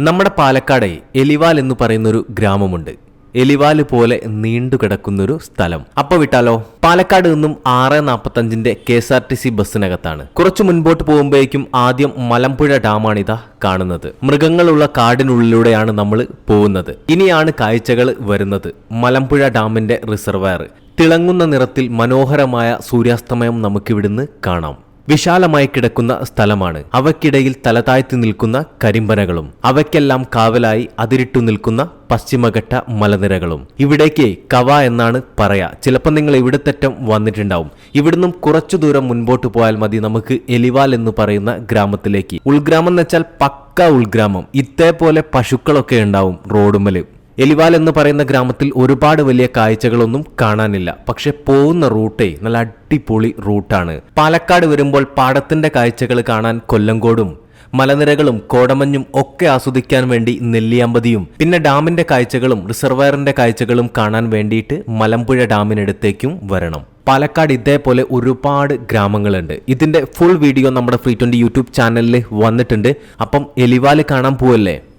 നമ്മുടെ പാലക്കാട് എലിവാൽ എന്ന് പറയുന്നൊരു ഗ്രാമമുണ്ട്. എലിവാൽ പോലെ നീണ്ടുകിടക്കുന്നൊരു സ്ഥലം. അപ്പൊ വിട്ടാലോ? പാലക്കാട് നിന്നും ആറ് നാൽപ്പത്തഞ്ചിന്റെ K S R T C ബസ്സിനകത്താണ്. കുറച്ചു മുൻപോട്ട് പോകുമ്പോഴേക്കും ആദ്യം മലമ്പുഴ ഡാമാണിതാ കാണുന്നത്. മൃഗങ്ങളുള്ള കാടിനുള്ളിലൂടെയാണ് നമ്മൾ പോകുന്നത്. ഇനിയാണ് കാഴ്ചകൾ വരുന്നത്. മലമ്പുഴ ഡാമിന്റെ റിസർവയർ തിളങ്ങുന്ന നിറത്തിൽ മനോഹരമായ സൂര്യാസ്തമയം നമുക്കിവിടുന്ന് കാണാം. വിശാലമായി കിടക്കുന്ന സ്ഥലമാണ്. അവക്കിടയിൽ തലതാഴ്ത്തി നിൽക്കുന്ന കരിമ്പനകളും അവയ്ക്കെല്ലാം കാവലായി അതിരിട്ടു നിൽക്കുന്ന പശ്ചിമഘട്ട മലനിരകളും. ഇവിടേക്ക് കവ എന്നാണ് പറയാ. ചിലപ്പോൾ നിങ്ങൾ ഇവിടത്തെറ്റം വന്നിട്ടുണ്ടാവും. ഇവിടുന്നും കുറച്ചു ദൂരം മുൻപോട്ട് പോയാൽ മതി നമുക്ക് എലിവാൽ എന്ന് പറയുന്ന ഗ്രാമത്തിലേക്ക്. ഉൾഗ്രാമം എന്ന് വെച്ചാൽ പക്ക ഉൾഗ്രാമം. ഇതേപോലെ പശുക്കളൊക്കെ ഉണ്ടാവും റോഡുമൽ എലിവാൽ എന്ന് പറയുന്ന ഗ്രാമത്തിൽ ഒരുപാട് വലിയ കാഴ്ചകളൊന്നും കാണാനില്ല. പക്ഷെ പോകുന്ന റൂട്ടേ നല്ല അടിപൊളി റൂട്ടാണ്. പാലക്കാട് വരുമ്പോൾ പാടത്തിന്റെ കാഴ്ചകൾ കാണാൻ കൊല്ലങ്കോടും മലനിരകളും കോടമഞ്ഞും ഒക്കെ ആസ്വദിക്കാൻ വേണ്ടി നെല്ലിയാമ്പതിയും പിന്നെ ഡാമിന്റെ കാഴ്ചകളും റിസർവയറിന്റെ കാഴ്ചകളും കാണാൻ വേണ്ടിയിട്ട് മലമ്പുഴ ഡാമിനടുത്തേക്കും വരണം. പാലക്കാട് ഇതേപോലെ ഒരുപാട് ഗ്രാമങ്ങളുണ്ട്. ഇതിന്റെ ഫുൾ വീഡിയോ നമ്മുടെ ഫ്രീ ട്വന്റി യൂട്യൂബ് ചാനലിൽ വന്നിട്ടുണ്ട്. അപ്പം എലിവാൽ കാണാൻ പോവല്ലേ?